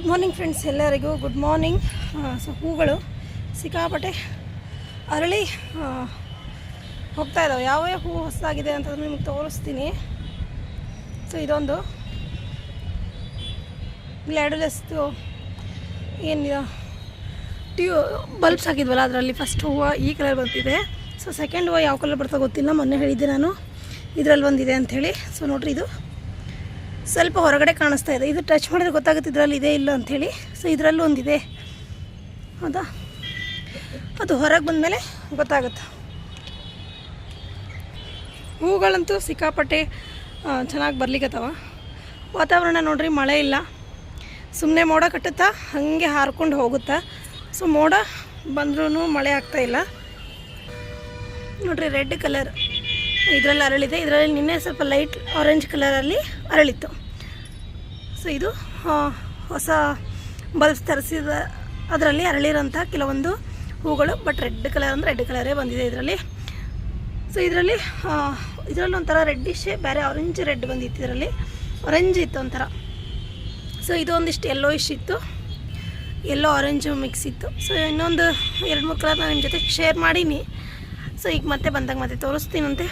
Good morning friends ಎಲ್ಲರಿಗೂ good morning so ಹೂಗಳು ಸಿಕ್ಕಾಪಟ್ಟೆ ಅರಳಿ ಹೋಗ್ತಾ ಇದ್ದಾವೆ ಯಾವ ಹೂ ಹೊಸದಾಗಿದೆ ಅಂತ ನಿಮ್ಗೆ ತೋರಿಸ್ತೀನಿ. ಸೊ ಇದೊಂದು ಗ್ಲ್ಯಾಡುಲೆಸ್ದು ಏನು ಟ್ಯೂ ಬಲ್ಬ್ಸ್ ಹಾಕಿದ್ವಲ್ಲ, ಅದರಲ್ಲಿ ಫಸ್ಟ್ ಹೂವು ಈ ಕಲರ್ ಬರ್ತಿದೆ ಸೊ ಸೆಕೆಂಡ್ ಹೂವು ಯಾವ ಕಲರ್ ಬರ್ತಾ ಗೊತ್ತಿಲ್ಲ, ಮೊನ್ನೆ ಹೇಳಿದ್ದೆ ನಾನು. ಇದರಲ್ಲಿ ಒಂದಿದೆ ಅಂಥೇಳಿ. ಸೊ ನೋಡಿರಿ ಇದು. ಸ್ವಲ್ಪ ಹೊರಗಡೆ ಕಾಣಿಸ್ತಾ ಇದೆ. ಇದು ಟಚ್ ಮಾಡಿದ್ರೆ ಗೊತ್ತಾಗುತ್ತೆ ಇದರಲ್ಲಿ ಇದೆ ಇಲ್ಲ ಅಂಥೇಳಿ. ಸೊ ಇದರಲ್ಲೂ ಒಂದಿದೆ. ಹೌದಾ? ಅದು ಹೊರಗೆ ಬಂದಮೇಲೆ ಗೊತ್ತಾಗುತ್ತೆ. ಹೂಗಳಂತೂ ಸಿಕ್ಕಾಪಟ್ಟೆ ಚೆನ್ನಾಗಿ ಬರ್ಲಿಕ್ಕತ್ತವ ವಾತಾವರಣ ನೋಡ್ರಿ, ಮಳೆ ಇಲ್ಲ. ಸುಮ್ಮನೆ ಮೋಡ ಕಟ್ಟುತ್ತಾ ಹಾಗೆ ಹಾರ್ಕೊಂಡು ಹೋಗುತ್ತಾ. ಸೊ ಮೋಡ ಬಂದ್ರೂ ಮಳೆ ಆಗ್ತಾ ಇಲ್ಲ. ನೋಡ್ರಿ, ರೆಡ್ ಕಲರ್ ಇದರಲ್ಲಿ ಅರಳಿದೆ. ಇದರಲ್ಲಿ ನಿನ್ನೆ ಸ್ವಲ್ಪ ಲೈಟ್ ಆರೆಂಜ್ ಕಲರಲ್ಲಿ ಅರಳಿತ್ತು. ಸೊ ಇದು ಹೊಸ ಬಲ್ಬ್ಸ್ ತರಿಸಿದ ಅದರಲ್ಲಿ ಅರಳಿರೋಂಥ ಕೆಲವೊಂದು ಹೂಗಳು ಬಟ್ ರೆಡ್ ಕಲರ್ ಅಂದರೆ ರೆಡ್ ಕಲರೇ ಬಂದಿದೆ ಇದರಲ್ಲಿ. ಸೊ ಇದರಲ್ಲಿ ಇದರಲ್ಲಿ ಒಂಥರ ರೆಡ್ಡಿಶೇ ಬೇರೆ ಆರೆಂಜ್ ರೆಡ್ ಬಂದಿತ್ತು ಇದರಲ್ಲಿ. ಆರೆಂಜ್ ಇತ್ತು ಒಂಥರ. ಸೊ ಇದು ಒಂದಿಷ್ಟು ಇಶ್ ಇತ್ತು. ಎಲ್ಲೋ ಆರೆಂಜು ಮಿಕ್ಸ್ ಇತ್ತು. ಸೊ ಇನ್ನೊಂದು ಎರಡು ಮೂರು ಕಲರ್ ನಾನು ನಿಮ್ಮ ಜೊತೆ ಶೇರ್ ಮಾಡೀನಿ. ಸೊ ಈಗ ಮತ್ತೆ ಬಂದಾಗ ಮತ್ತೆ ತೋರಿಸ್ತೀನಂತೆ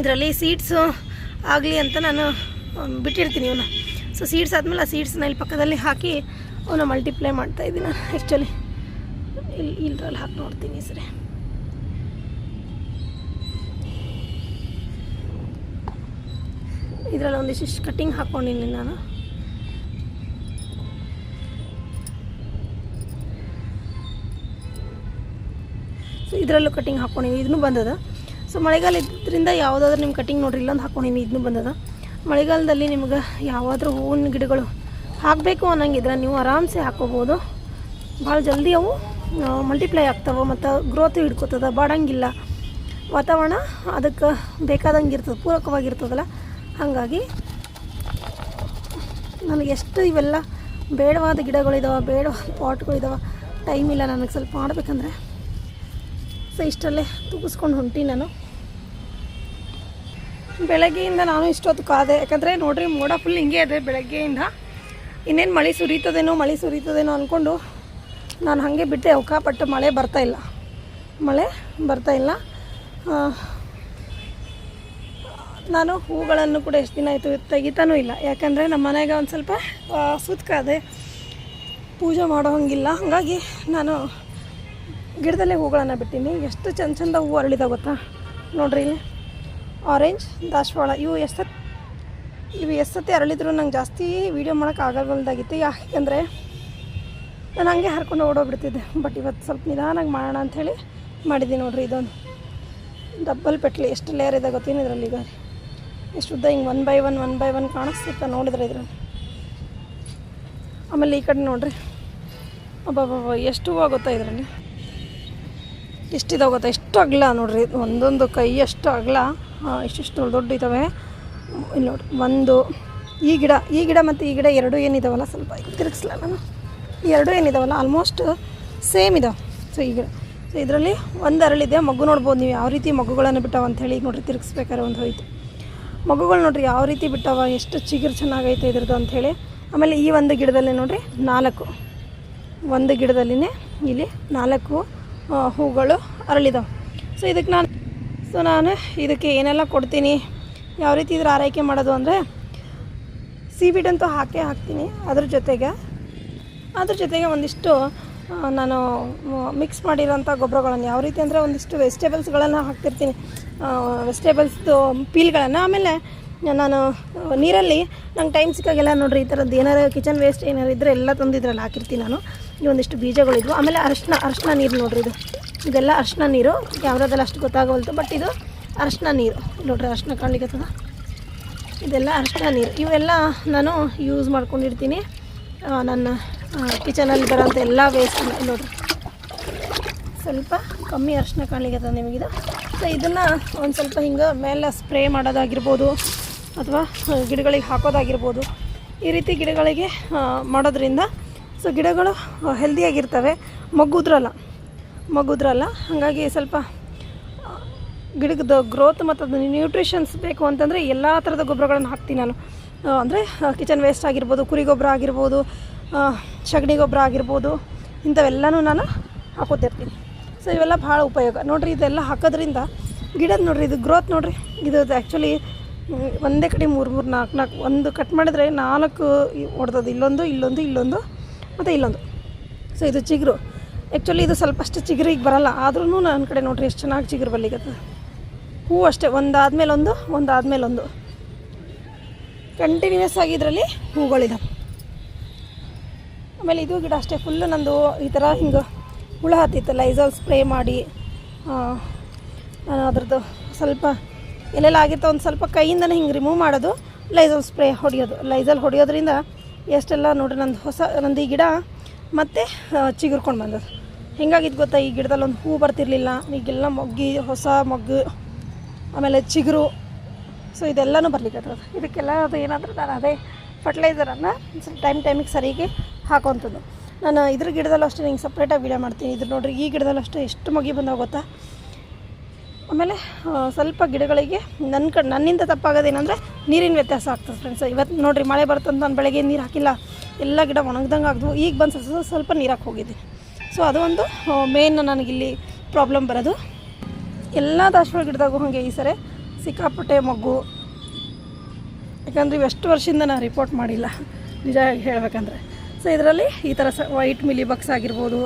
ಇದರಲ್ಲಿ ಸೀಡ್ಸು ಆಗಲಿ ಅಂತ ನಾನು ಬಿಟ್ಟಿರ್ತೀನಿ ಇವನ್ನ ಸೊ ಸೀಡ್ಸ್ ಆದಮೇಲೆ ಆ ಸೀಡ್ಸ್ನ ಇಲ್ಲಿ ಪಕ್ಕದಲ್ಲಿ ಹಾಕಿ ಅವನ್ನ ಮಲ್ಟಿಪ್ಲೈ ಮಾಡ್ತಾ ಇದ್ದೀನಿ. ನಾನು ಆ್ಯಕ್ಚುಲಿ ಇಲ್ಲಿ ಇಲ್ಲರಲ್ಲಿ ಹಾಕಿ ನೋಡ್ತೀನಿ ಸರಿ. ಇದರಲ್ಲಿ ಒಂದಿಷ್ಟು ಕಟ್ಟಿಂಗ್ ಹಾಕ್ಕೊಂಡಿನಿ ನಾನು. ಸೊ ಇದರಲ್ಲೂ ಕಟ್ಟಿಂಗ್ ಹಾಕ್ಕೊಂಡಿನಿ ಇದನ್ನು ಬಂದದ. ಸೊ ಮಳೆಗಾಲ ಇದ್ದರಿಂದ ಯಾವುದಾದ್ರೂ ನಿಮ್ಮ ಕಟ್ಟಿಂಗ್ ನೋಡ್ರಿ. ಇಲ್ಲೊಂದು ಹಾಕ್ಕೊಂಡಿನಿ ಇದನ್ನು ಬಂದದ. ಮಳೆಗಾಲದಲ್ಲಿ ನಿಮ್ಗೆ ಯಾವಾದರೂ ಹೂವಿನ ಗಿಡಗಳು ಹಾಕಬೇಕು ಅನ್ನಂಗಿದ್ರೆ ನೀವು ಆರಾಮ್ಸೆ ಹಾಕೋಬೋದು ಭಾಳ ಜಲ್ದಿ ಅವು ಮಲ್ಟಿಪ್ಲೈ ಆಗ್ತವೆ ಮತ್ತು ಗ್ರೋತ್ ಹಿಡ್ಕೋತದ. ಬಾಡಂಗಿಲ್ಲ. ವಾತಾವರಣ ಅದಕ್ಕೆ ಬೇಕಾದಂಗೆ ಇರ್ತದೆ, ಪೂರಕವಾಗಿರ್ತದಲ್ಲ. ಹಾಗಾಗಿ ನನಗೆ ಎಷ್ಟು ಇವೆಲ್ಲ ಬೇಡವಾದ ಗಿಡಗಳಿದಾವೆ ಬೇಡವಾದ ಪಾಟ್ಗಳಿದಾವೆ ಟೈಮ್ ಇಲ್ಲ ನನಗೆ ಸ್ವಲ್ಪ ಮಾಡಬೇಕಂದ್ರೆ. ಸೊ ಇಷ್ಟರಲ್ಲೇ ತುಗಿಸ್ಕೊಂಡು ಹೊಂಟಿ ನಾನು. ಬೆಳಗ್ಗೆಯಿಂದ ನಾನು ಇಷ್ಟೊತ್ತು ಕಾದೆ. ಯಾಕಂದರೆ ನೋಡ್ರಿ, ಮೋಡ ಫುಲ್ ಹಿಂಗೆ ಇದೆ ಬೆಳಗ್ಗೆಯಿಂದ. ಇನ್ನೇನು ಮಳೆ ಸುರಿತದೇನೋ ಮಳೆ ಸುರಿತದೇನೋ ಅಂದ್ಕೊಂಡು ನಾನು ಹಾಗೆ ಬಿಟ್ಟೆ. ಅವಕಾಪಟ್ಟು ಮಳೆ ಬರ್ತಾ ಇಲ್ಲ. ಮಳೆ ಬರ್ತಾ ಇಲ್ಲ. ನಾನು ಹೂಗಳನ್ನು ಕೂಡ ಎಷ್ಟು ದಿನ ಆಯಿತು ತೆಗಿತಾನೂ ಇಲ್ಲ. ಯಾಕಂದರೆ ನಮ್ಮ ಮನೆಗೆ ಒಂದು ಸ್ವಲ್ಪ ಸುತ್ತಕಾದೆ ಪೂಜೆ ಮಾಡೋ ಹಂಗಿಲ್ಲ. ಹಾಗಾಗಿ ನಾನು ಗಿಡದಲ್ಲೇ ಹೂಗಳನ್ನು ಬಿಟ್ಟೀನಿ. ಎಷ್ಟು ಚಂದ ಚಂದ ಹೂ ಅರಳಿದ ಗೊತ್ತಾ? ನೋಡ್ರಿ ಇಲ್ಲಿ. ಆರೆಂಜ್ ದಾಸವಾಳ ಇವು ಎಷ್ಟು ಇವು ಎಷ್ಟು ಸತಿ ಅರಳಿದ್ರು ನಂಗೆ ಜಾಸ್ತಿ ವೀಡಿಯೋ ಮಾಡೋಕೆ ಆಗಲ್ವಲ್ದಾಗಿತ್ತು. ಯಾಕೆಂದರೆ ನಾನು ಹಂಗೆ ಹರ್ಕೊಂಡು ಓಡೋಗ್ಬಿಡ್ತಿದ್ದೆ. ಬಟ್ ಇವತ್ತು ಸ್ವಲ್ಪ ನಿಧಾನಾಗಿ ಮಾಡೋಣ ಅಂಥೇಳಿ ಮಾಡಿದ್ದೀನಿ ನೋಡ್ರಿ ಇದೊಂದು. ಡಬ್ಬಲ್ ಪೆಟ್ಲಿ ಎಷ್ಟು ಲೇಯರ್ ಇದೆ ಗೊತ್ತೇನು ಇದರಲ್ಲಿ ಈಗ? ಎಷ್ಟು ಉದ್ದ ಹಿಂಗೆ one by one one by one ಕಾಣಿಸ್ತಿತ್ತ ನೋಡಿದ್ರೆ ಇದರಲ್ಲಿ. ಆಮೇಲೆ ಈ ಕಡೆ ನೋಡ್ರಿ. ಅಬ್ಬಬ್ಬ ಎಷ್ಟು ಹೂವು ಗೊತ್ತಾ ಇದರಲ್ಲಿ? ಎಷ್ಟಿದಾವೆ ಗೊತ್ತಾ? ಎಷ್ಟು ಅಗಲ ನೋಡ್ರಿ. ಒಂದೊಂದು ಕೈ ಎಷ್ಟು ಅಗಲ. ಇಷ್ಟಿಷ್ಟು ದೊಡ್ಡ ದೊಡ್ಡ ಇದ್ದಾವೆ ಇಲ್ಲಿ ನೋಡಿ, ಒಂದು, ಈ ಗಿಡ ಈ ಗಿಡ ಮತ್ತು ಈ ಗಿಡ ಎರಡೂ ಏನಿದಾವಲ್ಲ ಸ್ವಲ್ಪ ತಿರುಗಿಸ್ಲ ನಾನು? ಈ ಎರಡೂ ಏನಿದಾವಲ್ಲ ಆಲ್ಮೋಸ್ಟ್ ಸೇಮ್ ಇದಾವೆ. ಸೊ ಈ ಗಿಡ ಸೊ ಇದರಲ್ಲಿ ಒಂದು ಅರಳಿದೆ, ಮಗು ನೋಡ್ಬೋದು ನೀವು ಯಾವ ರೀತಿ ಮಗುಗಳನ್ನು ಬಿಟ್ಟಾವ ಅಂಥೇಳಿ ಈಗ ನೋಡ್ರಿ, ತಿರುಗಿಸ್ಬೇಕಾದ್ರೆ ಒಂದು ಹೋಯಿತು. ಮಗುಗಳು ನೋಡಿರಿ ಯಾವ ರೀತಿ ಬಿಟ್ಟಾವ, ಎಷ್ಟು ಚಿಗುರು ಚೆನ್ನಾಗೈತೆ ಇದ್ರದ್ದು ಅಂಥೇಳಿ ಆಮೇಲೆ ಈ ಒಂದು ಗಿಡದಲ್ಲಿ ನೋಡಿರಿ ನಾಲ್ಕು. ಒಂದು ಗಿಡದಲ್ಲಿನೇ ಇಲ್ಲಿ ನಾಲ್ಕು ಹೂಗಳು ಅರಳಿದಾವೆ. ಸೊ ಇದಕ್ಕೆ ಸೊ ನಾನು ಇದಕ್ಕೆ ಏನೆಲ್ಲ ಕೊಡ್ತೀನಿ, ಯಾವ ರೀತಿ ಇದ್ರ ಆರೈಕೆ ಮಾಡೋದು ಅಂದರೆ ಸೀಬಿಡ್ ಅಂತೂ ಹಾಕೇ ಹಾಕ್ತೀನಿ ಅದ್ರ ಜೊತೆಗೆ. ಅದ್ರ ಜೊತೆಗೆ ಒಂದಿಷ್ಟು ನಾನು ಮಿಕ್ಸ್ ಮಾಡಿರೋಂಥ ಗೊಬ್ಬರಗಳನ್ನು, ಯಾವ ರೀತಿ ಅಂದರೆ ಒಂದಿಷ್ಟು ವೆಜಿಟೇಬಲ್ಸ್ಗಳನ್ನು ಹಾಕ್ತಿರ್ತೀನಿ. ವೆಜಿಟೇಬಲ್ಸ್ದು ಪೀಲ್ಗಳನ್ನು, ಆಮೇಲೆ ನಾನು ನೀರಲ್ಲಿ, ನಂಗೆ ಟೈಮ್ ಸಿಕ್ಕಾಗೆಲ್ಲ ನೋಡಿರಿ, ಈ ಥರದ್ದು ಏನಾರು ಕಿಚನ್ ವೇಸ್ಟ್ ಏನಾರು ಇದ್ದರೆ ಎಲ್ಲ ತಂದು ಇದ್ರಲ್ಲಿ ಹಾಕಿರ್ತೀನಿ ನಾನು. ಈ ಒಂದಿಷ್ಟು ಬೀಜಗಳಿದ್ವು. ಆಮೇಲೆ ಅರಶಿನ ಅರಶಿನ ನೀರು ನೋಡಿರಿ ಇದು. ಇದೆಲ್ಲ ಅರ್ಶಿನ ನೀರು. ಯಾವುದಾದೆಲ್ಲ ಅಷ್ಟು ಗೊತ್ತಾಗವಲ್ತು ಬಟ್ ಇದು ಅರ್ಶಿನ ನೀರು. ನೋಡ್ರಿ, ಅರ್ಶಿನ ಕಾಣ್ಲಿಕ್ಕತ್ತದ ಇದೆಲ್ಲ ಅರ್ಶಿನ ನೀರು. ಇವೆಲ್ಲ ನಾನು ಯೂಸ್ ಮಾಡ್ಕೊಂಡಿರ್ತೀನಿ. ನನ್ನ ಕಿಚನಲ್ಲಿ ಬರೋಂಥ ಎಲ್ಲ ವೇಸ್ಟ್ ನೋಡ್ರಿ. ಸ್ವಲ್ಪ ಕಮ್ಮಿ ಅರ್ಶಿನ ಕಾಣ್ಲಿಕ್ಕತ್ತದ ನಿಮಗಿದು? ಸೊ ಇದನ್ನು ಒಂದು ಸ್ವಲ್ಪ ಹಿಂಗೆ ಮೇಲೆ ಸ್ಪ್ರೇ ಮಾಡೋದಾಗಿರ್ಬೋದು, ಅಥವಾ ಗಿಡಗಳಿಗೆ ಹಾಕೋದಾಗಿರ್ಬೋದು. ಈ ರೀತಿ ಗಿಡಗಳಿಗೆ ಮಾಡೋದ್ರಿಂದ ಸೊ ಗಿಡಗಳು ಹೆಲ್ದಿಯಾಗಿರ್ತವೆ ಮಗ್ಗುದ್ರಲ್ಲ. ಮಗ್ಗುದ್ರಲ್ಲ ಹಾಗಾಗಿ ಸ್ವಲ್ಪ ಗಿಡದ ಗ್ರೋತ್ ಮತ್ತು ಅದು ನ್ಯೂಟ್ರಿಷನ್ಸ್ ಬೇಕು ಅಂತಂದರೆ ಎಲ್ಲ ಥರದ ಗೊಬ್ಬರಗಳನ್ನು ಹಾಕ್ತೀನಿ ನಾನು. ಅಂದರೆ ಕಿಚನ್ ವೇಸ್ಟ್ ಆಗಿರ್ಬೋದು, ಕುರಿ ಗೊಬ್ಬರ ಆಗಿರ್ಬೋದು ಸಗಣಿ ಗೊಬ್ಬರ ಆಗಿರ್ಬೋದು, ಇಂಥವೆಲ್ಲನೂ ನಾನು ಹಾಕೋತಿರ್ತೀನಿ. ಸೊ ಇವೆಲ್ಲ ಭಾಳ ಉಪಯೋಗ. ನೋಡಿರಿ, ಇದೆಲ್ಲ ಹಾಕೋದ್ರಿಂದ ಗಿಡದ ನೋಡಿರಿ, ಇದು ಗ್ರೋತ್ ನೋಡಿರಿ, ಇದು ಆ್ಯಕ್ಚುಲಿ ಒಂದೇ ಕಡೆ ಮೂರು ಮೂರು, ನಾಲ್ಕು ನಾಲ್ಕು, ಒಂದು ಕಟ್ ಮಾಡಿದ್ರೆ ನಾಲ್ಕು ಹೊಡೆದದು ಇಲ್ಲೊಂದು ಇಲ್ಲೊಂದು ಇಲ್ಲೊಂದು, ಮತ್ತು ಇಲ್ಲೊಂದು. ಸೊ ಇದು ಚಿಗುರು. ಆ್ಯಕ್ಚುಲಿ ಇದು ಸ್ವಲ್ಪ ಅಷ್ಟು ಚಿಗುರಿಗೆ ಬರಲ್ಲ. ಆದ್ರೂ ನನ್ನ ಕಡೆ ನೋಡ್ರಿ ಎಷ್ಟು ಚೆನ್ನಾಗಿ ಚಿಗುರು ಬರ್ಲಿಕ್ಕೆ ಹೂವು ಅಷ್ಟೇ ಒಂದಾದ್ಮೇಲೆ ಒಂದು ಒಂದಾದ್ಮೇಲೆ ಒಂದು. ಕಂಟಿನ್ಯೂಸ್ ಆಗಿ ಇದರಲ್ಲಿ ಹೂಗಳಿದಾವೆ. ಆಮೇಲೆ ಇದು ಗಿಡ ಅಷ್ಟೇ ಫುಲ್ಲು ನಂದು ಈ ಥರ ಹಿಂಗೆ ಹುಳ ಹತ್ತಿತ್ತು ಲೈಸಲ್ ಸ್ಪ್ರೇ ಮಾಡಿ ನಾನು ಅದ್ರದ್ದು ಸ್ವಲ್ಪ ಎಲ್ಲೆಲ್ಲ ಆಗಿತ್ತು ಒಂದು ಸ್ವಲ್ಪ ಕೈಯಿಂದನೇ ಹಿಂಗೆ ರಿಮೂವ್ ಮಾಡೋದು ಲೈಸಲ್ ಸ್ಪ್ರೇ ಹೊಡೆಯೋದು. ಲೈಸಲ್ ಹೊಡೆಯೋದ್ರಿಂದ ಎಷ್ಟೆಲ್ಲ ನೋಡಿರಿ ನಂದು ಹೊಸ, ನಂದು ಈ ಗಿಡ ಮತ್ತೆ ಚಿಗುರ್ಕೊಂಡು ಬಂದದ್ದು ಹೆಂಗಾಗಿದ್ದು ಗೊತ್ತಾ? ಈ ಗಿಡದಲ್ಲಿ ಒಂದು ಹೂ ಬರ್ತಿರ್ಲಿಲ್ಲ. ಈಗೆಲ್ಲ ಮೊಗ್ಗಿ, ಹೊಸ ಮೊಗ್ಗು, ಆಮೇಲೆ ಚಿಗುರು. ಸೊ ಇದೆಲ್ಲನೂ ಬರ್ಲಿಕ್ಕೆ ಇದಕ್ಕೆಲ್ಲ ಅದು ಏನಾದರೂ ನಾನು ಅದೇ ಫರ್ಟಿಲೈಸರನ್ನು ಟೈಮ್ ಟೈಮಿಗೆ ಸರಿಗೆ ಹಾಕೋವಂಥದ್ದು. ನಾನು ಇದ್ರ ಗಿಡದಲ್ಲೂ ಅಷ್ಟೇ ನಿಂಗೆ ಸಪ್ರೇಟಾಗಿ ವೀಡಿಯೋ ಮಾಡ್ತೀನಿ. ಇದ್ರ ನೋಡಿರಿ, ಈ ಗಿಡದಲ್ಲೂ ಅಷ್ಟೇ ಎಷ್ಟು ಮೊಗ್ಗಿ ಬಂದಾಗ ಗೊತ್ತಾ? ಆಮೇಲೆ ಸ್ವಲ್ಪ ಗಿಡಗಳಿಗೆ ನನ್ನ ಕಡೆ, ನನ್ನಿಂದ ತಪ್ಪಾಗೋದೇನೆಂದರೆ ನೀರಿನ ವ್ಯತ್ಯಾಸ ಆಗ್ತದೆ ಫ್ರೆಂಡ್ಸ್ ಇವತ್ತು ನೋಡಿರಿ, ಮಳೆ ಬರ್ತಂತ ನಾನು ಬೆಳಗ್ಗೆ ನೀರು ಹಾಕಿಲ್ಲ. ಎಲ್ಲ ಗಿಡ ಒಣಗ್ದಂಗೆ ಆಗ್ದು ಈಗ ಬಂದು ಸ್ವಲ್ಪ ಸ್ವಲ್ಪ ನೀರು ಹಾಕಿ ಹೋಗಿದ್ದೀನಿ ಸೊ ಅದು ಒಂದು ಮೇನ್ ನನಗಿಲ್ಲಿ ಪ್ರಾಬ್ಲಮ್ ಬರೋದು. ಎಲ್ಲ ದಾಸವಾಳ ಗಿಡದಾಗೂ ಹಾಗೆ ಈ ಸರಿ. ಸಿಕ್ಕಾಪಟ್ಟೆ ಮಗ್ಗು. ಯಾಕಂದರೆ ಇವೆಷ್ಟು ವರ್ಷದಿಂದ ನಾನು ರಿಪೋರ್ಟ್ ಮಾಡಿಲ್ಲ. ನಿಜ ಹೇಳ್ಬೇಕಂದ್ರೆ. ಸೊ ಇದರಲ್ಲಿ ಈ ಥರ ಸ ವೈಟ್ ಮಿಲಿ ಬಕ್ಸ್ ಆಗಿರ್ಬೋದು.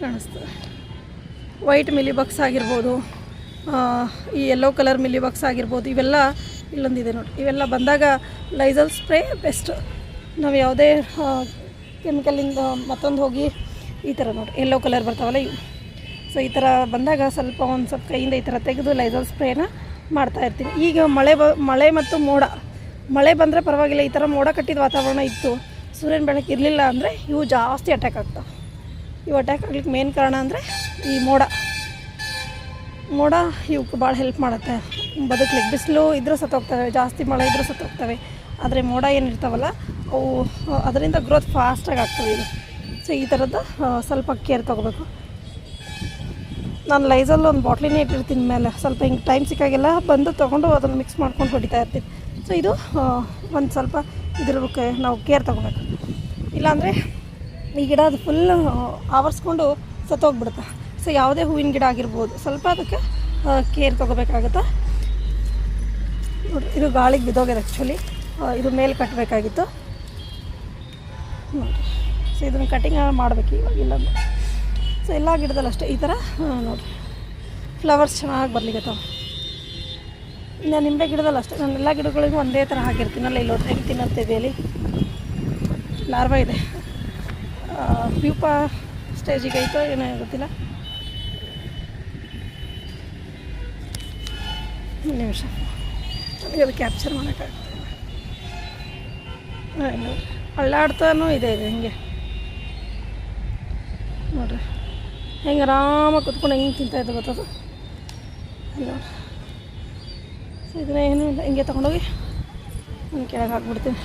ಕಾಣಿಸ್ತದೆ ವೈಟ್ ಮಿಲಿ ಬಕ್ಸ್ ಆಗಿರ್ಬೋದು. ಈ ಯೆಲ್ಲೋ ಕಲರ್ ಮಿಲಿ ಬಕ್ಸ್ ಆಗಿರ್ಬೋದು. ಇವೆಲ್ಲ ಇಲ್ಲೊಂದಿದೆ ನೋಡಿ. ಇವೆಲ್ಲ ಬಂದಾಗ ಲೈಸಲ್ ಸ್ಪ್ರೇ ಬೆಸ್ಟ್ ನಾವು ಯಾವುದೇ ಕೆಮಿಕಲಿಂದ ಮತ್ತೊಂದು ಹೋಗಿ ಈ ಥರ ನೋಡಿ ಎಲ್ಲೋ ಕಲರ್ ಬರ್ತಾವಲ್ಲ ಇವು. ಸೊ ಈ ಥರ ಬಂದಾಗ ಸ್ವಲ್ಪ ಒಂದು ಸ್ವಲ್ಪ ಕೈಯಿಂದ ಈ ಥರ ತೆಗೆದು ಲೈಸಲ್ ಸ್ಪ್ರೇನ ಮಾಡ್ತಾ ಇರ್ತೀನಿ. ಈಗ ಮಳೆ ಬ, ಮಳೆ ಮತ್ತು ಮೋಡ. ಮಳೆ ಬಂದರೆ ಪರವಾಗಿಲ್ಲ, ಈ ಥರ ಮೋಡ ಕಟ್ಟಿದ ವಾತಾವರಣ ಇತ್ತು. ಸೂರ್ಯನ ಬೆಳಕು ಇರಲಿಲ್ಲ ಅಂದರೆ ಇವು ಜಾಸ್ತಿ ಅಟ್ಯಾಕ್ ಆಗ್ತಾವೆ. ಇವು ಅಟ್ಯಾಕ್ ಆಗ್ಲಿಕ್ಕೆ ಮೇನ್ ಕಾರಣ ಅಂದರೆ ಈ ಮೋಡ. ಮೋಡ ಇವಕ್ಕೆ ಭಾಳ ಹೆಲ್ಪ್ ಮಾಡುತ್ತೆ. ಬದುಕಲಿಕ್ಕೆ ಬಿಸಿಲು ಇದ್ರೂ ಸತ್ತೋಗ್ತವೆ, ಜಾಸ್ತಿ ಮಳೆ ಇದ್ರೂ ಸತ್ತೋಗ್ತವೆ. ಆದರೆ ಮೋಡ ಏನಿರ್ತಾವಲ್ಲ ಅವು, ಅದರಿಂದ ಗ್ರೋತ್ ಫಾಸ್ಟಾಗಿ ಆಗ್ತವೆ ಇದು. ಸೊ ಈ ಥರದ್ದು ಸ್ವಲ್ಪ ಕೇರ್ ತೊಗೋಬೇಕು. ನಾನು ಲೈಸಲ್ಲಿ ಒಂದು ಬಾಟ್ಲಿನೇ ಇಟ್ಟಿರ್ತೀನಿ ಮೇಲೆ. ಸ್ವಲ್ಪ ಹಿಂಗೆ ಟೈಮ್ ಸಿಕ್ಕಾಗೆಲ್ಲ ಬಂದು ತೊಗೊಂಡು ಅದನ್ನು ಮಿಕ್ಸ್ ಮಾಡ್ಕೊಂಡು ಹೊಡಿತಾ ಇರ್ತೀನಿ. ಸೊ ಇದು ಒಂದು ಸ್ವಲ್ಪ ಇದ್ರ ನಾವು ಕೇರ್ ತೊಗೋಬೇಕು. ಇಲ್ಲಾಂದರೆ ಈ ಗಿಡ ಅದು ಫುಲ್ ಆವರಿಸ್ಕೊಂಡು ಸತ್ತೋಗ್ಬಿಡುತ್ತೆ. ಸೊ ಯಾವುದೇ ಹೂವಿನ ಗಿಡ ಆಗಿರ್ಬೋದು. ಸ್ವಲ್ಪ ಅದಕ್ಕೆ ಕೇರ್ ತೊಗೋಬೇಕಾಗುತ್ತೆ? ನೋಡಿರಿ, ಇದು ಗಾಳಿಗೆ ಬಿದ್ದೋಗ್ಯದ ಆ್ಯಕ್ಚುಲಿ ಇದು ಮೇಲೆ ಕಟ್ಟಬೇಕಾಗಿತ್ತು ನೋಡಿರಿ. ಸೊ ಇದನ್ನು ಕಟಿಂಗ್ ಮಾಡಬೇಕು ಇವಾಗ ಇಲ್ಲ ಸೊ ಎಲ್ಲ ಗಿಡದಲ್ಲಿ ಅಷ್ಟೇ. ಈ ಥರ ನೋಡಿರಿ. ಫ್ಲವರ್ಸ್ ಚೆನ್ನಾಗಿ ಬರ್ಲಿಕ್ಕತ್ತಾವ ನಾನು ನಿಂಬೆ ಗಿಡದಲ್ಲಿ ಅಷ್ಟೇ. ನಾನು ಎಲ್ಲ ಗಿಡಗಳಿಗೂ ಒಂದೇ ಥರ ಹಾಕಿರ್ತೀನಲ್ಲ ಇಲ್ಲಿ ನೋಡ್ರಿ ಹೆಂಗೆ ತಿನ್ನಂತಿದೆಯಲ್ಲಿ ಲಾರ್ವ ಇದೆ. ಪ್ಯೂಪ ಸ್ಟೇಜಿಗೆ ಐತೋ ಏನೋ ಗೊತ್ತಿಲ್ಲ. ನಿಮಿಷ. ನನಗೆ ಅದು ಕ್ಯಾಪ್ಚರ್ ಮಾಡೋಕ್ಕಾಗ್ತದೆ ಅಳ್ಳಾಡ್ತಾನೂ ಇದೆ ಇದು ಹಿಂಗೆ. ನೋಡ್ರಿ. ಹೆಂಗೆ ಆರಾಮಾಗಿ ಕುತ್ಕೊಂಡು ಹೆಂಗೆ ತಿಂತಾಯಿದ್ದು ಗೊತ್ತದು ಸೊ ಇದನ್ನ ಏನು ಇಲ್ಲ, ಹಿಂಗೆ ತೊಗೊಂಡೋಗಿ ನಾನು ಕೆಳಗೆ ಹಾಕ್ಬಿಡ್ತೀನಿ.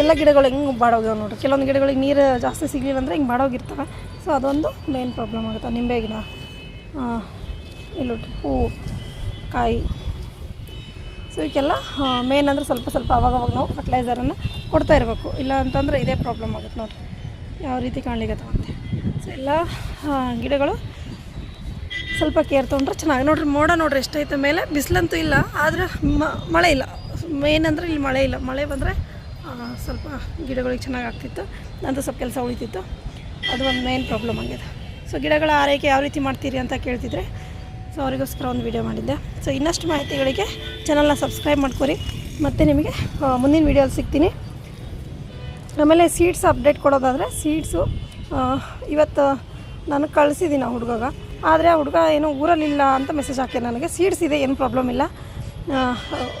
ಎಲ್ಲ ಗಿಡಗಳು ಹೆಂಗೆ ಬಾಡೋಗ್ಯಾವ ನೋಡ್ರಿ. ಕೆಲವೊಂದು ಗಿಡಗಳಿಗೆ ನೀರು ಜಾಸ್ತಿ ಸಿಗಲಿಲ್ಲ ಅಂದರೆ ಹಿಂಗೆ ಬಾಡೋಗಿರ್ತವೆ. ಸೊ ಅದೊಂದು ಮೇನ್ ಪ್ರಾಬ್ಲಮ್ ಆಗುತ್ತೆ. ನಿಂಬೆ ಗಿಡ ಇಲ್ಲಿ ಹೂವು ಕಾಯಿ. ಸೊ ಇದಕ್ಕೆಲ್ಲ ಮೇನ್ ಅಂದರೆ ಸ್ವಲ್ಪ ಸ್ವಲ್ಪ ಅವಾಗ ಅವಾಗ ನಾವು ಫರ್ಟಿಲೈಸರನ್ನು ಕೊಡ್ತಾ ಇರಬೇಕು. ಇಲ್ಲ ಅಂತಂದರೆ ಇದೇ ಪ್ರಾಬ್ಲಮ್ ಆಗುತ್ತೆ ನೋಡಿರಿ. ಯಾವ ರೀತಿ ಕಾಣ್ಲಿಕ್ಕೆ ಸೊ ಎಲ್ಲ ಗಿಡಗಳು ಸ್ವಲ್ಪ ಕೇರ್ ತೊಗೊಂಡ್ರೆ ಚೆನ್ನಾಗಿ. ನೋಡ್ರಿ, ಮೋಡ ನೋಡ್ರಿ, ಎಷ್ಟೈತೆ ಮೇಲೆ. ಬಿಸಿಲಂತೂ ಇಲ್ಲ, ಆದರೆ ಮಳೆ ಇಲ್ಲ. ಮೇನ್ ಅಂದರೆ ಇಲ್ಲಿ ಮಳೆ ಇಲ್ಲ. ಮಳೆ ಬಂದರೆ ಸ್ವಲ್ಪ ಗಿಡಗಳಿಗೆ ಚೆನ್ನಾಗಿ ಆಗ್ತಿತ್ತು. ನಂದು ಸ್ವಲ್ಪ ಕೆಲಸ ಉಳಿತಿತ್ತು. ಅದು ಒಂದು ಮೇನ್ ಪ್ರಾಬ್ಲಮ್ ಆಗಿದೆ. ಸೊ ಗಿಡಗಳ ಆರೈಕೆ ಯಾವ ರೀತಿ ಮಾಡ್ತೀರಿ ಅಂತ ಕೇಳ್ತಿದ್ರೆ ಸೊ ಅವರಿಗೋಸ್ಕರ ಒಂದು ವಿಡಿಯೋ ಮಾಡಿದ್ದೆ. ಸೊ ಇನ್ನಷ್ಟು ಮಾಹಿತಿಗಳಿಗೆ ಚಾನಲ್ನ ಸಬ್ಸ್ಕ್ರೈಬ್ ಮಾಡ್ಕೊರಿ. ಮತ್ತು ನಿಮಗೆ ಮುಂದಿನ ವೀಡಿಯೋಲಿ ಸಿಗ್ತೀನಿ. ಆಮೇಲೆ ಸೀಡ್ಸ್ ಅಪ್ಡೇಟ್ ಕೊಡೋದಾದರೆ ಸೀಡ್ಸು ಇವತ್ತು ನಾನು ಕಳಿಸಿದ್ದೀನಿ ಹುಡುಗಗ. ಆದರೆ ಆ ಹುಡುಗ ಏನು ಊರಲ್ಲಿಲ್ಲ ಅಂತ ಮೆಸೇಜ್ ಹಾಕಿ ನನಗೆ. ಸೀಡ್ಸ್ ಇದೆ, ಏನು ಪ್ರಾಬ್ಲಮ್ ಇಲ್ಲ.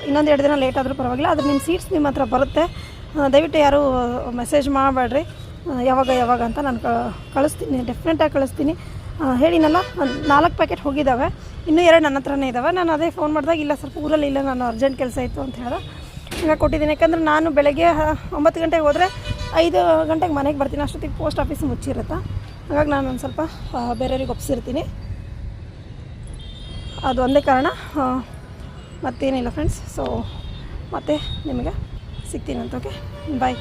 ಇನ್ನೊಂದು ಎರಡು ದಿನ ಲೇಟ್ ಆದರೂ ಪರವಾಗಿಲ್ಲ. ಆದರೆ ನಿಮ್ಮ ಸೀಡ್ಸ್ ನಿಮ್ಮ ಹತ್ರ ಬರುತ್ತೆ. ದಯವಿಟ್ಟು ಯಾರೂ ಮೆಸೇಜ್ ಮಾಡಬೇಡ್ರಿ. ಯಾವಾಗ ಯಾವಾಗ ಅಂತ ನಾನು ಕಳಿಸ್ತೀನಿ. ಡೆಫಿನೆಟಾಗಿ ಕಳಿಸ್ತೀನಿ. ಹೇಳಿನಲ್ಲ ಒಂದು ನಾಲ್ಕು ಪ್ಯಾಕೆಟ್ ಹೋಗಿದ್ದಾವೆ ಇನ್ನೂ ಎರಡು ನನ್ನ ಹತ್ರನೇ ಇದ್ದಾವೆ ನಾನು ಅದೇ ಫೋನ್ ಮಾಡಿದಾಗ, ಇಲ್ಲ ಸ್ವಲ್ಪ ಊರಲ್ಲಿ ಇಲ್ಲ, ನಾನು ಅರ್ಜೆಂಟ್ ಕೆಲಸ ಇತ್ತು ಅಂತ ಹೇಳಿದೆ ಇವಾಗ ಕೊಟ್ಟಿದ್ದೀನಿ. ಯಾಕಂದ್ರೆ ನಾನು ಬೆಳಗ್ಗೆ ಒಂಬತ್ತು ಗಂಟೆಗೆ ಹೋದರೆ ಐದು ಗಂಟೆಗೆ ಮನೆಗೆ ಬರ್ತೀನಿ. ಅಷ್ಟೊತ್ತಿಗೆ ಪೋಸ್ಟ್ ಆಫೀಸ್ ಮುಚ್ಚಿರುತ್ತೆ. ಹಾಗಾಗಿ ನಾನು ಒಂದು ಸ್ವಲ್ಪ ಬೇರೆಯವ್ರಿಗೆ ಒಪ್ಸಿರ್ತೀನಿ. ಅದು ಒಂದೇ ಕಾರಣ. ಮತ್ತೇನಿಲ್ಲ ಫ್ರೆಂಡ್ಸ್ ಸೊ ಮತ್ತೆ ನಿಮಗೆ ಸಿಗ್ತೀನಿ ಅಂತ okay bye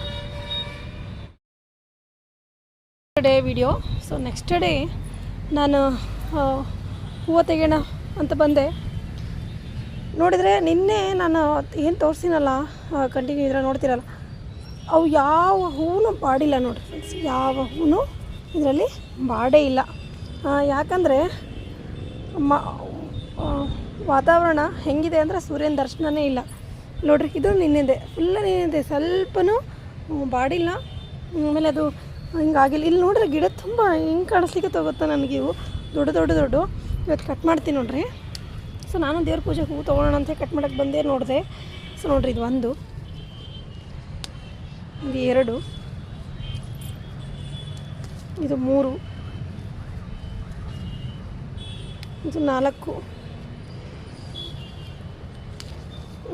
day video so next day ನಾನು ಹೂವು ತೆಗೆಯೋಣ ಅಂತ ಬಂದೆ. ನೋಡಿದರೆ ನಿನ್ನೆ ನಾನು ಏನು ತೋರಿಸಿನಲ್ಲ ಕಂಟಿನ್ಯೂ ಇದ್ರೆ ನೋಡ್ತಿರಲ್ಲ, ಅವು ಯಾವ ಹೂವು ಬಾಡಿಲ್ಲ ನೋಡಿರಿ ಫ್ರೆಂಡ್ಸ್ ಯಾವ ಹೂವು ಇದರಲ್ಲಿ ಬಾಡೇ ಇಲ್ಲ. ಯಾಕಂದರೆ ಮ ವಾತಾವರಣ ಹೆಂಗಿದೆ ಅಂದರೆ ಸೂರ್ಯನ ದರ್ಶನವೇ ಇಲ್ಲ. ನೋಡ್ರಿ ಇದು ನಿನ್ನಿದೆ. ಫುಲ್ ನಿನ್ನಿದೆ. ಸ್ವಲ್ಪನೂ ಬಾಡಿಲ್ಲ. ಆಮೇಲೆ ಅದು ಹಿಂಗಾಗಿಲ್ಲ. ಇಲ್ಲಿ ನೋಡ್ರಿ ಗಿಡ ತುಂಬ ಹಿಂಗೆ ಕಾಣಿಸ್ಲಿಕ್ಕೆ ತಗೋತಾ ನನಗೆ ಇವು. ದೊಡ್ಡ ದೊಡ್ಡ ದೊಡ್ಡ. ಇವತ್ತು ಕಟ್ ಮಾಡ್ತೀನಿ ನೋಡ್ರಿ. ಸೊ ನಾನು ದೇವ್ರ ಪೂಜೆಗೆ ಹೂ ತೊಗೊಳ್ಳೋಣ ಅಂತ ಕಟ್ ಮಾಡೋಕ್ಕೆ ಬಂದೇ ನೋಡಿದೆ. ಸೊ ನೋಡ್ರಿ ಇದು ಒಂದು. ಇದು ಎರಡು. ಇದು ಮೂರು. ಇದು ನಾಲ್ಕು.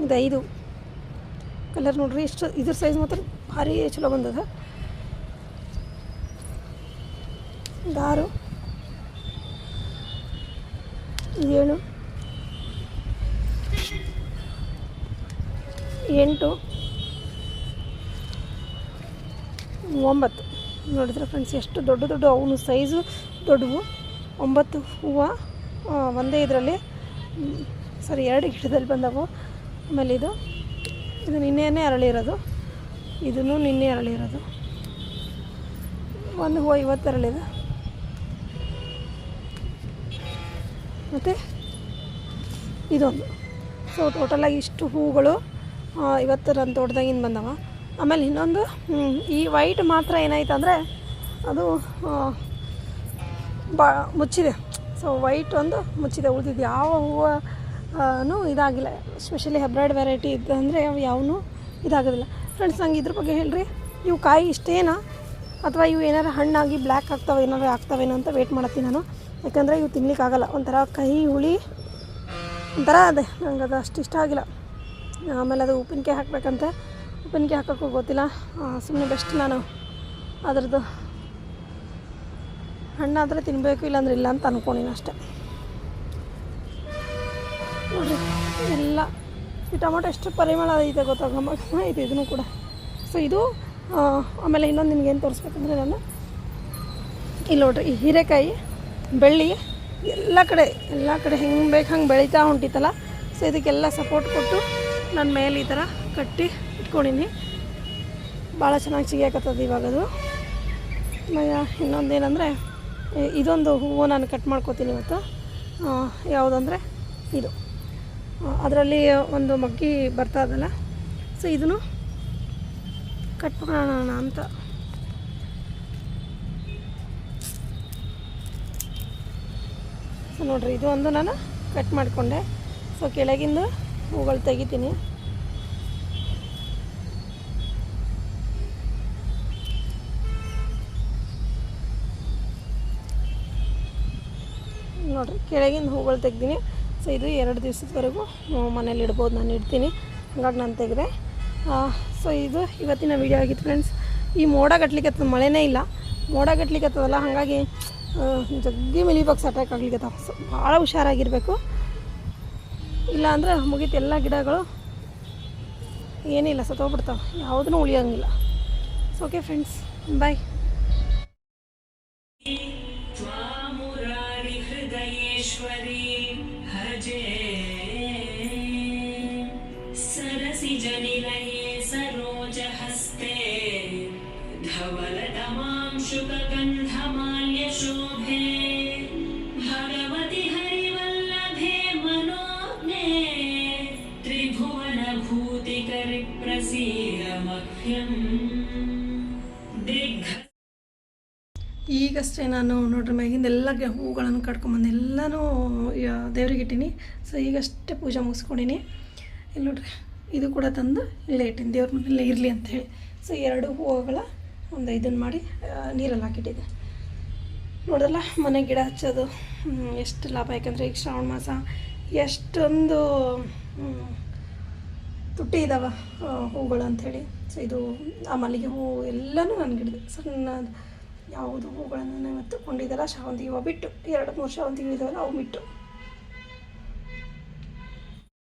ಇದು ಐದು. ಕಲರ್ ನೋಡ್ರಿ, ಇಷ್ಟು ಇದ್ರ ಸೈಜ್ ಮಾತ್ರ ಭಾರಿ ಚಲೋ ಬಂದದ. ಇದು ಆರು ಏಳು. ಎಂಟು. ಒಂಬತ್ತು. ನೋಡಿದ್ರೆ ಫ್ರೆಂಡ್ಸ್ ಎಷ್ಟು ದೊಡ್ಡ ದೊಡ್ಡ ಅವನು ಸೈಜು ದೊಡ್ಡವು. ಒಂಬತ್ತು ಹೂವು ಒಂದೇ ಇದರಲ್ಲಿ ಸರಿ ಎರಡು ಗಿಡದಲ್ಲಿ ಬಂದವು. ಆಮೇಲೆ ಇದು ಇದು ನಿನ್ನೆನೇ ಅರಳಿರೋದು ಇದನ್ನು ನಿನ್ನೆ ಅರಳಿರೋದು ಒಂದು ಹೂವು ಇವತ್ತು ಅರಳಿದೆ. ಮತ್ತು ಇದೊಂದು. ಸೊ ಟೋಟಲಾಗಿ ಇಷ್ಟು ಹೂಗಳು ಇವತ್ತು ನನ್ನ ತೋಟದಾಗಿಂದ ಬಂದವ. ಆಮೇಲೆ ಇನ್ನೊಂದು ಈ ವೈಟ್ ಮಾತ್ರ ಏನಾಯ್ತು ಅಂದರೆ ಅದು ಬ, ಮುಚ್ಚಿದೆ. ಸೊ ವೈಟ್ ಒಂದು ಮುಚ್ಚಿದೆ, ಉಳಿದಿದ್ದು. ಯಾವ ಹೂವು ಇದಾಗಿಲ್ಲ. ಸ್ಪೆಷಲಿ ಹೆಬ್ರಾಯ್ಡ್ ವೆರೈಟಿ ಇದ್ದಂದರೆ ಅವು ಯಾವೂ ಇದಾಗೋದಿಲ್ಲ. ಫ್ರೆಂಡ್ಸ್ ನಂಗೆ ಇದ್ರ ಬಗ್ಗೆ ಹೇಳ್ರಿ. ಇವು ಕಾಯಿ ಇಷ್ಟೇನಾ? ಅಥವಾ ಇವು ಏನಾರು ಹಣ್ಣಾಗಿ ಬ್ಲ್ಯಾಕ್ ಆಗ್ತಾವೆ, ಏನಾರು ಆಗ್ತಾವೇನೋ ಅಂತ ವೇಟ್ ಮಾಡತ್ತೀನಿ ನಾನು. ಯಾಕಂದರೆ ಇವು ತಿನ್ಲಿಕ್ಕಾಗಲ್ಲ ಒಂಥರ ಕಹಿ, ಹುಳಿ, ಒಂಥರ ಅದೇ. ನಂಗೆ ಅದು ಅಷ್ಟು ಇಷ್ಟ ಆಗಿಲ್ಲ. ಆಮೇಲೆ ಅದು ಉಪ್ಪಿನಕಾಯಿ ಹಾಕಬೇಕಂತ. ಉಪ್ಪಿನಕಾಯಿ ಹಾಕೋಕ್ಕೂ ಗೊತ್ತಿಲ್ಲ. ಸುಮ್ಮನೆ ಬೆಸ್ಟ್ ನಾನು ಅದ್ರದ್ದು ಹಣ್ಣಾದರೆ ತಿನ್ನಬೇಕು ಇಲ್ಲಾಂದ್ರೆ ಇಲ್ಲ ಅಂತ ಅನ್ಕೊಂಡಿನಿ ಅಷ್ಟೆ. ನೋಡಿರಿ, ಎಲ್ಲ ಈ ಟೊಮೊಟೊ ಎಷ್ಟು ಪರಿಮಳ ಇದೆ ಗೊತ್ತಾಗಮ್ಮ ಇದು ಇದನ್ನು ಕೂಡ. ಸೊ ಇದು ಆಮೇಲೆ ಇನ್ನೊಂದು ನಿಮ್ಗೆ ಏನು ತೋರಿಸ್ಬೇಕಂದ್ರೆ ನಾನು. ಇಲ್ಲಿ ನೋಡ್ರಿ, ಈ ಹೀರೆಕಾಯಿ. ಬೆಳ್ಳಿ, ಎಲ್ಲ ಕಡೆ ಎಲ್ಲ ಕಡೆ ಹೆಂಗೆ ಬೇಕು ಹಂಗೆ ಬೆಳೀತಾ ಹೊಂಟಿತ್ತಲ್ಲ ಸೊ ಇದಕ್ಕೆಲ್ಲ ಸಪೋರ್ಟ್ ಕೊಟ್ಟು ನಾನು ಮೇಲೆ ಈ ಥರ ಕಟ್ಟಿ ಇಟ್ಕೊಂಡಿನಿ. ಭಾಳ ಚೆನ್ನಾಗಿ ಸಿಗಾಕತ್ತದ ಇವಾಗದು. ಅದು ಆಮೇಲೆ ಇನ್ನೊಂದೇನೆಂದರೆ ಇದೊಂದು ಹೂವು ನಾನು ಕಟ್ ಮಾಡ್ಕೋತೀನಿ ಇವತ್ತು. ಯಾವುದಂದರೆ ಇದು. ಅದರಲ್ಲಿ ಒಂದು ಮಗ್ಗಿ ಬರ್ತಾ ಇದಲ್ಲ ಸೊ ಇದನ್ನು ಕಟ್ ಮಾಡೋಣ ಅಂತ. ನೋಡ್ರಿ, ಇದು ಒಂದು ನಾನು ಕಟ್ ಮಾಡಿಕೊಂಡೆ. ಸೊ ಕೆಳಗಿಂದು ಹೂಗಳು ತೆಗಿತೀನಿ. ನೋಡಿರಿ, ಕೆಳಗಿಂದ ಹೂಗಳು ತೆಗ್ದೀನಿ. ಸೊ ಇದು ಎರಡು ದಿವಸದವರೆಗೂ ಮನೇಲಿ ಇಡ್ಬೋದು, ನಾನು ಇಡ್ತೀನಿ. ಹಂಗಾಗಿ ನಾನು ತೆಗೆದೆ. ಸೊ ಇದು ಇವತ್ತಿನ ವೀಡಿಯೋ ಆಗಿತ್ತು ಫ್ರೆಂಡ್ಸ್ ಈ ಮೋಡ ಗಟ್ಲಿಕ್ಕೆ ಮಳೆನೇ ಇಲ್ಲ. ಮೋಡ ಗಟ್ಲಿಕ್ಕೆ ಹಾಗಾಗಿ ಜಗ್ಗಿ ಮಿಲಿಬಗ್ಸ್ ಅಟ್ಯಾಕ್ ಆಗ್ಲಿಕ್ಕೆ ಸೊ, ಭಾಳ ಹುಷಾರಾಗಿರಬೇಕು. ಇಲ್ಲ ಅಂದ್ರೆ ಮುಗೀತು ಎಲ್ಲ ಗಿಡಗಳು. ಏನಿಲ್ಲ, ಸತ್ತೋಗ್ಬಿಡ್ತಾವೆ. ಯಾವುದೂ ಉಳಿಯೋಂಗಿಲ್ಲ. ಸೊ ಓಕೆ ಫ್ರೆಂಡ್ಸ್ ಬಾಯ್ धवलतमांशुकगन्धमाल्यशोभे भगवति हरिवल्लभे मनोज्ञे त्रिभुवनभूतिकरिप्रसीरमह्यम् दिग्घ ಈಗಷ್ಟೇ ನಾನು ನೋಡ್ರಿ ಮ್ಯಾಗಿಂದ ಎಲ್ಲ ಗ- ಹೂಗಳನ್ನು ಕಟ್ಕೊಂಬಂದು ಎಲ್ಲನೂ ಯ- ದೇವ್ರಿಗೆ ಇಟ್ಟೀನಿ ಸೊ ಈಗಷ್ಟೇ ಪೂಜೆ ಮುಗಿಸ್ಕೊಂಡಿನಿ ಇಲ್ಲಿ ನೋಡ್ರಿ ಇದು ಕೂಡ ತಂದು ಇಲ್ಲೇ ಇಟ್ಟೀನಿ ದೇವ್ರ ಮನೆಯಲ್ಲೇ ಇರಲಿ ಅಂಥೇಳಿ ಸೊ ಎರಡು ಹೂವುಗಳ ಒಂದು ಇದನ್ನು ಮಾಡಿ ನೀರಲ್ಲಿ ಹಾಕಿಟ್ಟಿದ್ದೆ. ನೋಡಲ್ಲ ಮನೆ ಗಿಡ ಹಚ್ಚೋದು ಎಷ್ಟು ಲಾಭ. ಯಾಕಂದರೆ ಈಗ ಶ್ರಾವಣ ಮಾಸ, ಎಷ್ಟೊಂದು ತುಟ್ಟಿ ಇದಾವ ಹೂಗಳು ಅಂಥೇಳಿ. ಸೊ ಇದು ಆ ಮಲ್ಲಿಗೆ ಹೂವು ಎಲ್ಲನೂ ನನ್ನ ಗಿಡದ ಸಣ್ಣ ಯಾವುದು ಹೂಗಳನ್ನು ಇವತ್ತು ಕೊಂಡಿದ್ದಲ್ಲ ಶಾವಂತಿಗೆ ಹೂವು ಬಿಟ್ಟು, ಎರಡು ಮೂರು ಶಾವಂತಿಗೆ ಇದ್ದಾವಲ್ಲ ಅವು ಬಿಟ್ಟು.